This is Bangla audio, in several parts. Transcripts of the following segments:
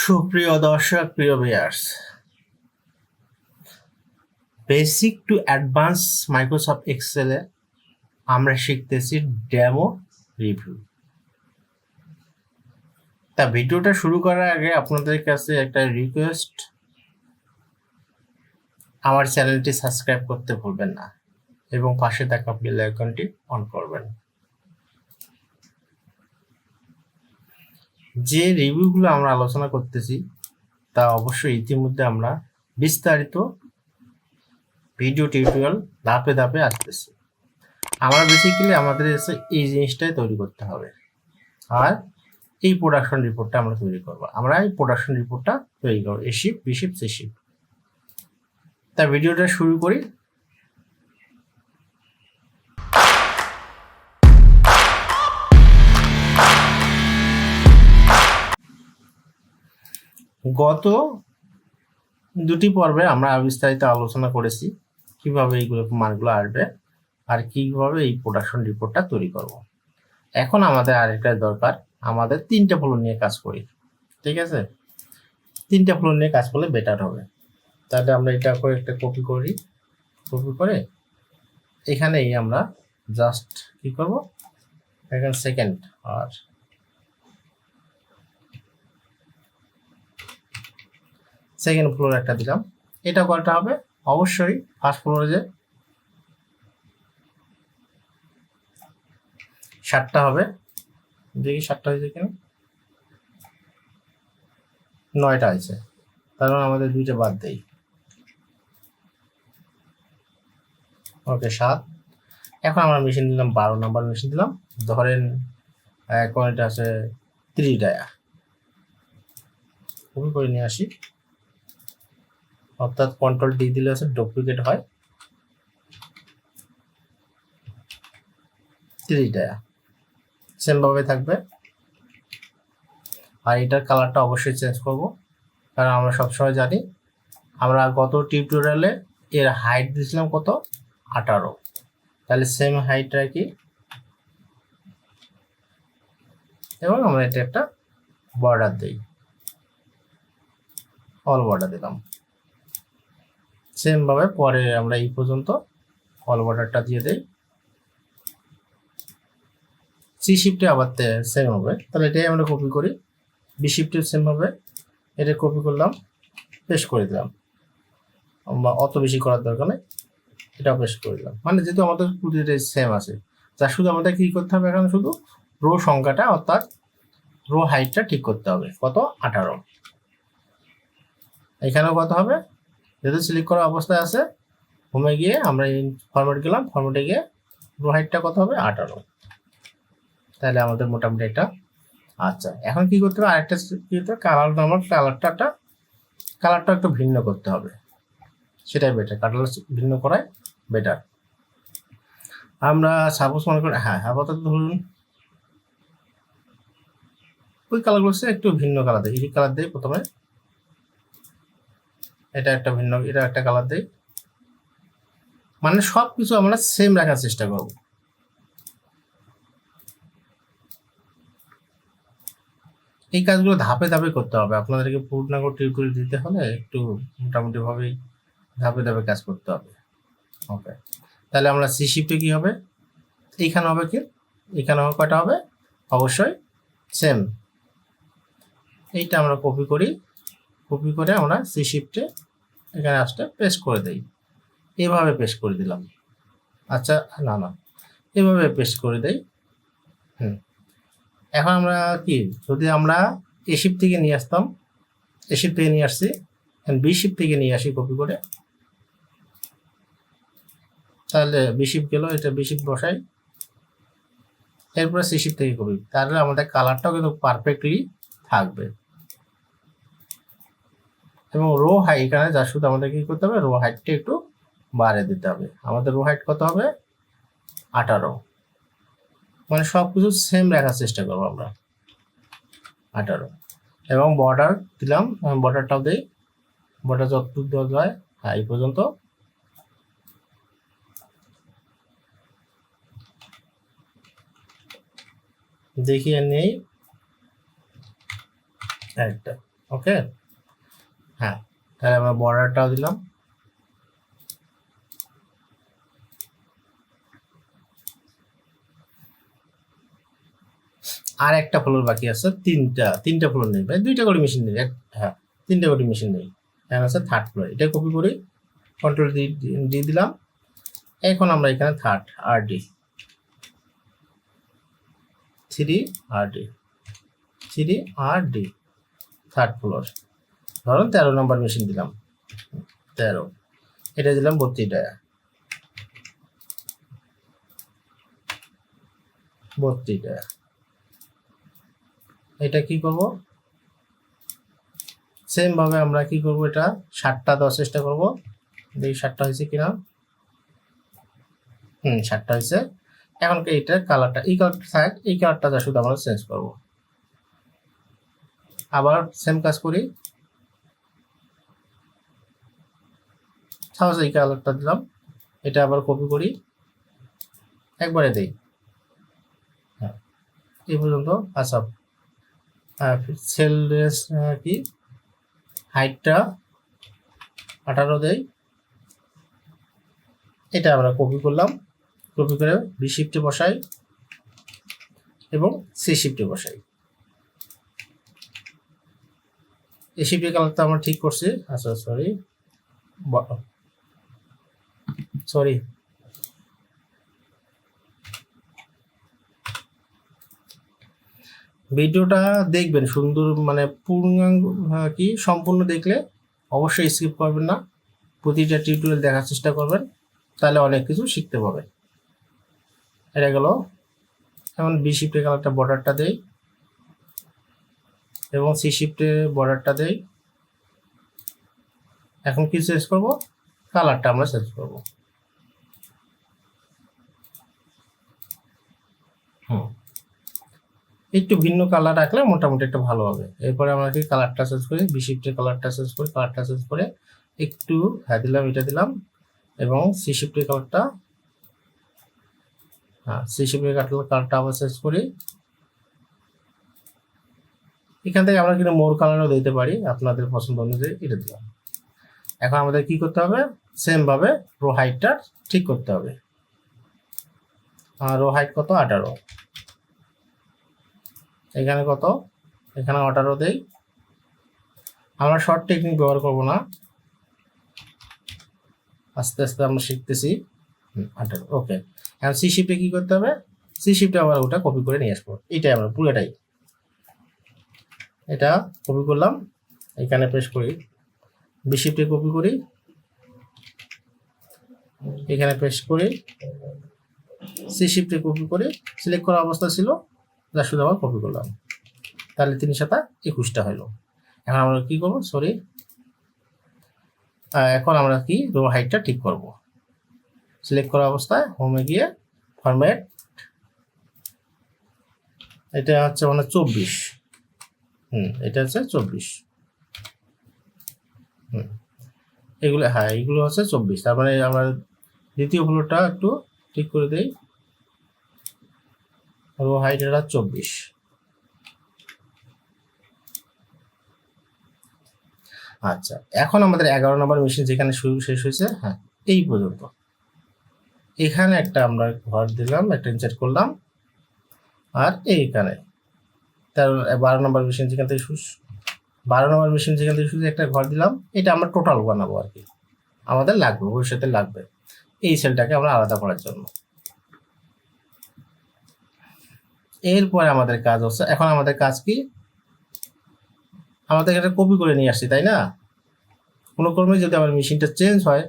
সুপ্রিয় দর্শক, প্রিয় viewers basic to advance Microsoft এক্সেলে আমরা শিখতেছি ডেমো রিভিউ তা ভিডিওটা শুরু করার আগে আপনাদের কাছে একটা রিকোয়েস্ট আমার চ্যানেলটি সাবস্ক্রাইব করতে ভুলবেন না এবং পাশে থাকা বেল আইকনটি অন করবেন। যে রিভিউগুলো আমরা আলোচনা করতেছি, তা অবশ্যই ইতিমধ্যে আমরা বিস্তারিত ভিডিও টিউটোরিয়াল ধাপে ধাপে আসতেছি। আমরা বেসিক্যালি আমাদের এসে এই জিনিসটাই তৈরি করতে হবে। আর এই প্রোডাকশন রিপোর্টটা আমরা তৈরি করব। আমরা এই প্রোডাকশন রিপোর্টটা তৈরি করব A shift B shift C shift তা ভিডিওটা শুরু করি। গত দুটি পর্বে আমরা বিস্তারিত আলোচনা করেছি, কীভাবে এইগুলো মানগুলো আসবে আর কীভাবে এই প্রোডাকশন রিপোর্টটা তৈরি করব। এখন আমাদের আরেকটা দরকার, আমাদের তিনটে ফ্লো নিয়ে কাজ করি, ঠিক আছে? তিনটে ফ্লো নিয়ে কাজ করলে বেটার হবে। তাহলে আমরা এটা করে একটা কপি করি কপি করে এখানেই আমরা জাস্ট কি করব? এখানে সেকেন্ড আর সেকেন্ড ফ্লোর একটা দিলাম। এটা কয়টা হবে? অবশ্যই ফার্স্ট ফ্লোরে যে সাতটা হবে। দেখি সাতটা হয়েছে কেন। নয়টা হয়েছে। তার মানে আমাদের দুইটা বাদ দেই। ওকে, সাত। এখন আমরা মেশিন দিলাম বারো নাম্বার মেশিন দিলাম। ধরেন কোয়ালিটি আছে ত্রিশ ডায়া কপি করে নিয়ে আসি। অর্থাৎ কন্ট্রোল ডি দিলে হচ্ছে ডুপ্লিকেট হয়। ত্রিশটা সেমভাবে থাকবে। আর এটার কালারটা অবশ্যই চেঞ্জ করব। কারণ আমরা সবসময় জানি, আমরা গত টিউটোরিয়ালে এর হাইট দিয়েছিলাম কত? আঠারো। তাহলে সেম হাইট রাখি এবং আমরা এটা একটা বর্ডার দিই। অল বর্ডার দিলাম। সেম ভাবে পরে আমরা এই পর্যন্ত অল বর্ডারটা দিয়ে দেই। সি শিফটে আবার সেম হবে। তাহলে এটাই আমরা কপি করি। বি শিফটে সেম হবে। এটা কপি করলাম পেস্ট করে দিলাম। বা অত বেশি করার দরকার নেই এটা পেস্ট করে দিলাম। মানে যেহেতু আমাদের প্রতিটাই সেম আছে। যা শুধু আমাদের কি করতে হবে এখন শুধু? রো সংখ্যাটা অর্থাৎ রো হাইটটা ঠিক করতে হবে। কত? আঠারো। এখানেও কত হবে? যেহেতু সিলেক্ট করা অবস্থায় আছে হোমে গিয়ে আমরা ফরম্যাট গেলাম ফরম্যাটে গিয়ে হাইটটা কত হবে? আঠারো। তাহলে আমাদের মোটামুটি এটা আচ্ছা এখন কি করতে হবে? আরেকটা কি করতে হবে? কালার আমার কালারটা কালারটা একটু ভিন্ন করতে হবে। সেটাই বেটার কালার ভিন্ন করাই বেটার আমরা সাপোজ মনে করি হ্যাঁ আপাতত ধরুন, ওই কালারগুলো একটু ভিন্ন কালার দেয়, এই কালার দেয় প্রথমে এটা একটা ভিন্ন, এটা একটা কালার দেই। মানে সব কিছু আমরা সেম রাখার চেষ্টা করব। এই কাজগুলো ধাপে ধাপে করতে হবে। আপনাদেরকে পূর্ণাঙ্গ টিউটোরিয়াল দিতে হলে একটু মোটামুটি ভাবেই ধাপে ধাপে কাজ করতে হবে। ওকে তাহলে আমরা সি শিফটে কি হবে? এইখানে হবে কি? এখানে কয়টা হবে? অবশ্যই সেম এইটা আমরা কপি করি। কপি করে আমরা সি শিফটে এখানে আসতে পেস্ট করে দেই। এভাবে পেস্ট করে দিলাম। আচ্ছা না না, এভাবে পেস্ট করে দেই। হুম, এখন আমরা কি, যদি আমরা এ শিপ থেকে নিয়ে আসতাম এ শিপ থেকে নিয়ে আসছি বি শিপ থেকে নিয়ে আসি কপি করে, তাহলে বি শিপ গেল, এটা বি শিপ বসাই, এরপরে সি শিপ থেকে কপি তাহলে আমাদের কালারটাও কিন্তু পারফেক্টলি থাকবে। এবং রো হাই এখানে যা শুধু আমাদের কি করতে হবে? রো হাইটটা একটু বাড়িয়ে দিতে হবে। আমাদের রো হাইট কত হবে? আঠারো। মানে সব কিছু সেম রাখার চেষ্টা করব আমরা। আঠারো। এবং বর্ডার দিলাম বর্ডারটাও দিই। বর্ডার যতটুকু দেওয়া যায় হ্যাঁ এই পর্যন্ত। দেখিয়ে নেই। একটা ওকে হ্যাঁ তাহলে আমরা বর্ডারটাও দিলাম। আর একটা ফ্লোর বাকি আছে, তিনটা তিনটা ফ্লোর নেই ভাই, দুইটা করে মেশিন নেই হ্যাঁ তিনটা করে মেশিন নেই। এখন আছে থার্ড ফ্লোর এটা কপি করি কন্ট্রোল দিয়ে দিলাম। এখন আমরা এখানে third R D three R D three R D third floor ধরুন তেরো নম্বর মেশিন দিলাম। তেরো। এটা দিলাম বত্রিশ টাকা। বত্রিশ টাকা। এটা কি করব? সেম ভাবে আমরা কি করব এটা? ষাটটা দেওয়ার চেষ্টা করব। দেখি ষাটটা হয়েছে কিনা। হুম, ষাটটা হয়েছে। এখন এটা কালারটা এই কালারটা থাক, এই কালারটা শুধু আমরা চেঞ্জ করব। আবার সেম কাজ করি। সাপোজ এই কালারটা দিলাম। এটা আবার কপি করি। একবারে দেই। হ্যাঁ এই পর্যন্ত আচ্ছা। সেল রেস কি? হাইটটা আঠারো দেই। এটা আমরা কপি করলাম। কপি করে বি শিফটে বসাই এবং সি শিফটে বসাই। এই শিফটের কালারটা আমরা ঠিক করছি। আচ্ছা সরি সরি। ভিডিওটা দেখবেন সুন্দর মানে পূর্ণাঙ্গ আহ, কি সম্পূর্ণ দেখলে অবশ্যই স্কিপ করবেন না। প্রতিটা টিউটোরিয়াল দেখার চেষ্টা করবেন তাহলে অনেক কিছু শিখতে পারবেন। এটা গেল। এখন বি শিফটে কালারটা বর্ডারটা দেই। এবং সি শিফটে বর্ডারটা দেই। এখন কি চেঞ্জ করব? কালারটা আমরা চেঞ্জ করব। একটু ভিন্ন কালার রাখলে মোটামুটি একটা ভালো হবে। এরপরে আমরা কি কালারটা চেঞ্জ করি? বি শিফটের কালারটা চেঞ্জ করি কালারটা চেঞ্জ করে একটু হ্যাঁ দিলাম, এটা দিলাম এবং সি শিফটের কালারটা হ্যাঁ সি শিফটের কালারটা আবার চেঞ্জ করি। এখান থেকে আমরা কিন্তু মোর কালারও দিতে পারি, আপনাদের পছন্দ অনুযায়ী এটা দিলাম। এখন আমাদের কি করতে হবে? সেম ভাবে রো হাইটটা ঠিক করতে হবে। আর রো হাইট কত? আঠারো। এখানে কত? এখানে অর্ডারও দেই। আমরা শর্ট টেকনিক ব্যবহার করব না। আস্তে আস্তে আমরা শিখতেছি। আঠারো ওকে এখন সি শিফটে কি করতে হবে? সি শিফটে আবার ওটা কপি করে নিয়ে আসব। এটাই আমরা পুরোটাই। এটা কপি করলাম। এখানে পেশ করি। বি শিফটে কপি করি। এখানে পেশ করি। সি শিফটে কপি করে। সিলেক্ট করা অবস্থা ছিল। যা শুধু আবার কপি করলাম। তাহলে তিন সাতা একুশটা হলো এখন আমরা কি করব? সরি এখন আমরা কি রো হাইটটা ঠিক করব। সিলেক্ট করা অবস্থায় হোমে গিয়ে ফরম্যাট এটা হচ্ছে মানে চব্বিশ। হুম, এটা হচ্ছে চব্বিশ। হুম, এগুলো হ্যাঁ এগুলো হচ্ছে চব্বিশ। তার মানে আমরা দ্বিতীয় ফ্লোরটা একটু ঠিক করে দেই। রো হাইট এটা চব্বিশ। আচ্ছা এখন আমাদের এগারো নম্বর মেশিন যেখানে শুরু শেষ হয়েছে হ্যাঁ এই পর্যন্ত। এখানে একটা আমরা ঘর দিলাম, একটা ইনসার্ট করলাম, আর এইখানে। তেরো, বারো নম্বর মেশিন যেখান থেকে শুরু, বারো নম্বর মেশিন যেখান থেকে শুরু, একটা ঘর দিলাম, এটা আমরা টোটাল বানাবো আর কি। আমাদের লাগবে, ভবিষ্যতে লাগবে। এই সেলটাকে আমরা আলাদা করার জন্য। এরপরে আমাদের কাজ হচ্ছে, এখন আমাদের কাজ কি? আমাদের এটা কপি করে নিয়ে আসছি, তাই না? কোনো যদি আমার মেশিনটা চেঞ্জ হয়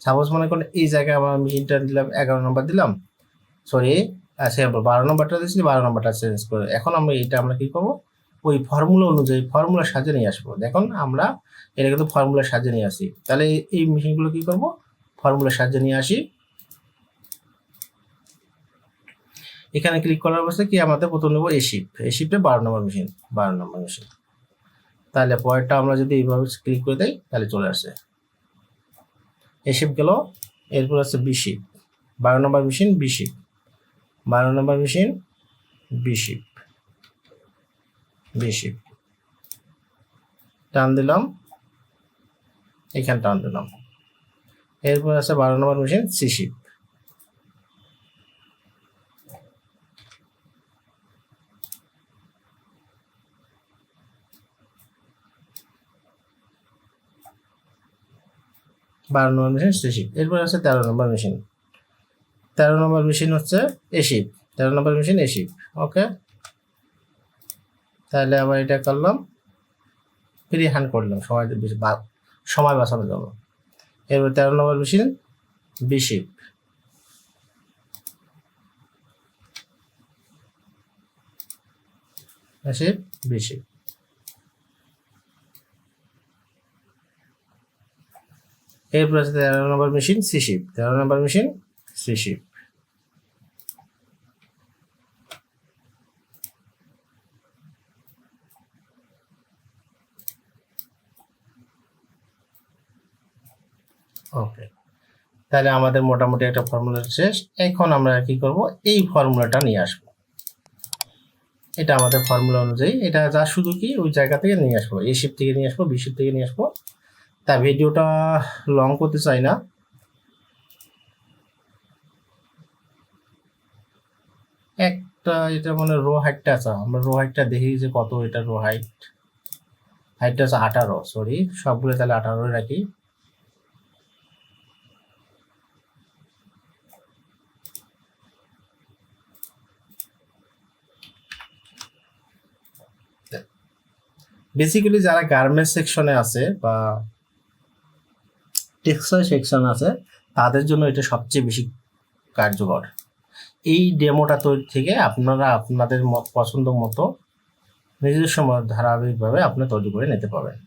সাপোজ মনে করেন এই জায়গায় আমার মেশিনটা দিলাম, এগারো নম্বর দিলাম সরি সে বারো নম্বরটা দিয়েছি, বারো নম্বরটা চেঞ্জ করে, এখন আমরা এটা আমরা কী করব? ওই ফর্মুলা অনুযায়ী ফর্মুলা সাজিয়ে নিয়ে আসব। দেখুন, আমরা এটা কিন্তু ফর্মুলা সাজিয়ে নিয়ে আসি। তাহলে এই- এই মেশিনগুলো কী করব? ফর্মুলা সাজিয়ে নিয়ে আসি। এখানে ক্লিক করার অবস্থায় কি? আমাদের প্রথম নেব এ শিপ এই শিফটে বারো নম্বর মেশিন বারো নম্বর মেশিন তাহলে পরেরটা আমরা যদি এইভাবে ক্লিক করে দেই, তাহলে চলে আসে। এই শিফট গেল, এরপর আছে বি শিফট বারো নম্বর মেশিন বি শিফট বারো নম্বর machine B shift B shift টান দিলাম। এখানে টান দিলাম। এরপর আছে বারো নম্বর মেশিন সিশিপ বারো নম্বর মেশিন সিশিপ এরপর আছে তেরো নম্বর মেশিন তেরো নম্বর মেশিন হচ্ছে এ এশিপ তেরো নম্বর মেশিন এ এশিপ ওকে তাহলে আবার এটা করলাম। ফ্রি হ্যান্ড করলাম। সময় বেশি সময় বাঁচানোর জন্য। এরপর তেরো নম্বর মেশিন বি বিশিপ বিশিপ বিশিপ এরপর আছে তেরো নম্বর মেশিন সি সিশিপ তেরো নম্বর মেশিন সি সিশিপ ওকে তাহলে আমাদের মোটামুটি একটা ফর্মুলা শেষ। এখন আমরা কি করব? এই ফর্মুলাটা নিয়ে আসব। এটা আমাদের ফর্মুলা অনুযায়ী। এটা যা শুধু কি? ওই জায়গা থেকে নিয়ে আসব। এ শিপ থেকে নিয়ে আসব বি শিপ থেকে নিয়ে আসব। তা ভিডিওটা লং করতে চাই না। একটা এটা মানে রো হাইটটা আছে। আমরা রো হাইটটা দেখি যে কত এটা রো হাইট হাইটটা আছে আঠারো সরি সবগুলো তাহলে আঠারো রাখি। বেসিক্যালি যারা গার্মেন্টস সেকশনে আছে বা টেক্সটাইল সেকশন আছে, তাদের জন্য এটা সবচেয়ে বেশি কার্যকর। এই ডেমোটা তৈরি থেকে আপনারা আপনাদের পছন্দ মতো নিজস্ব ধারাবাহিকভাবে আপনি তৈরি করে নিতে পারবেন।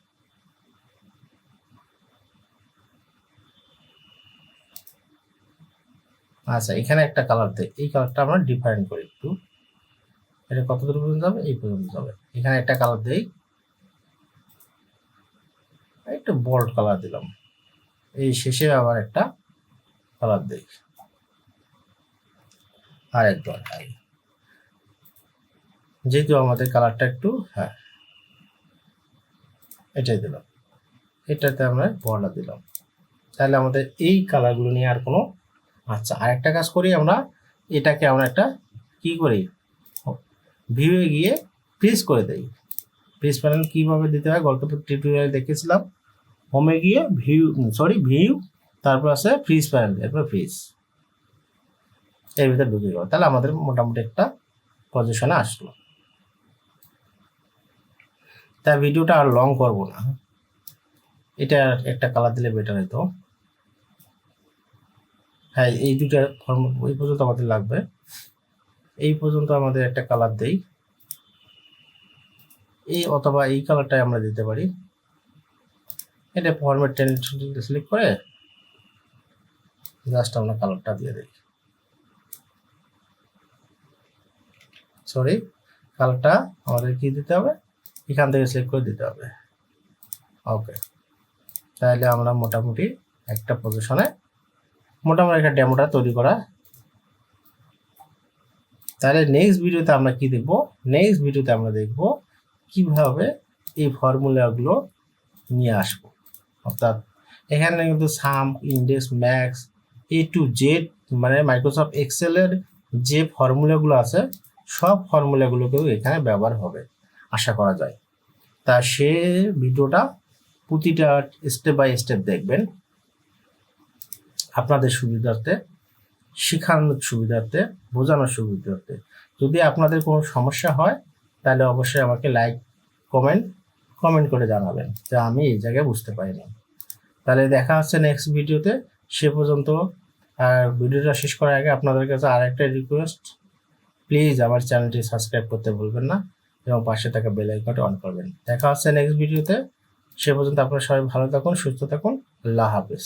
আচ্ছা এখানে একটা কালার দেয় এই কালারটা আমরা ডিফারেন্ট করি একটু। এটা কত দূর পর্যন্ত যাবে? এই পর্যন্ত যাবে। এখানে একটা কালার দেই। একটু বোল্ড কালার দিলাম। এই শেষে আবার একটা কালার দেই। আর একবার হাই যেহেতু আমাদের কালারটা একটু হ্যাঁ। এটাই দিলাম। এটাতে আমরা বর্ডার দিলাম। তাহলে আমাদের এই কালারগুলো নিয়ে আর কোনো আচ্ছা আরেকটা কাজ করি আমরা, এটাকে আমরা একটা কি করি? ভিউয়ে গিয়ে ফ্রিজ করে দেই। ফ্রিজ প্যানেল কীভাবে দিতে হয়? গল্প টিউটোরিয়াল দেখেছিলাম। হোমে গিয়ে ভিউ সরি ভিউ তারপর আছে ফ্রিজ প্যানেল এরপর ফ্রিজ এর ভিতরে ঢুকে গেল। তাহলে আমাদের মোটামুটি একটা পজিশনে আসলো। তা ভিডিওটা আর লং করব না। এটা একটা কালার দিলে বেটার হতো। হ্যাঁ এই দুটা ফর্ম এই পর্যন্ত আমাদের লাগবে। এই পর্যন্ত আমাদের একটা কালার দেই। এই অথবা এই কালারটাই আমরা দিতে পারি। এটা ফর্মেট টেন সিলেক্ট করে জাস্ট আমরা কালারটা দিয়ে দিই সরি কালারটা আমাদের কি দিতে হবে? এখান থেকে সিলেক্ট করে দিতে হবে। ওকে তাহলে আমরা মোটামুটি একটা পজিশনে মোটামুটি একটা ডেমোটা তৈরি করা। তাহলে নেক্সট ভিডিওতে আমরা কি দেখব? নেক্সট ভিডিওতে আমরা দেখব কীভাবে এই ফর্মুলাগুলো নিয়ে আসব। অর্থাৎ এখানে কিন্তু sum index max A to Z মানে মাইক্রোসফট এক্সেলের যে ফর্মুলাগুলো আছে, সব ফর্মুলাগুলোকেও এখানে ব্যবহার হবে, আশা করা যায়। তা সে ভিডিওটা প্রতিটা স্টেপ বাই স্টেপ দেখবেন। আপনাদের সুবিধার্থে, শেখানোর সুবিধার্থে, বোঝানোর সুবিধার্থে। যদি আপনাদের কোনো সমস্যা হয়, তাহলে অবশ্যই আমাকে লাইক কমেন্ট কমেন্ট করে জানাবেন যে আমি এই জায়গায় বুঝতে পারিনি। তাহলে দেখা হচ্ছে নেক্সট ভিডিওতে। সে পর্যন্ত, আর ভিডিওটা শেষ করার আগে আপনাদের কাছে আর একটা রিকোয়েস্ট প্লিজ আমার চ্যানেলটি সাবস্ক্রাইব করতে ভুলবেন না এবং পাশে থাকা বেল আইকনটা অন করবেন। দেখা হচ্ছে নেক্সট ভিডিওতে। সে পর্যন্ত আপনারা সবাই ভালো থাকুন, সুস্থ থাকুন। আল্লাহ হাফিজ।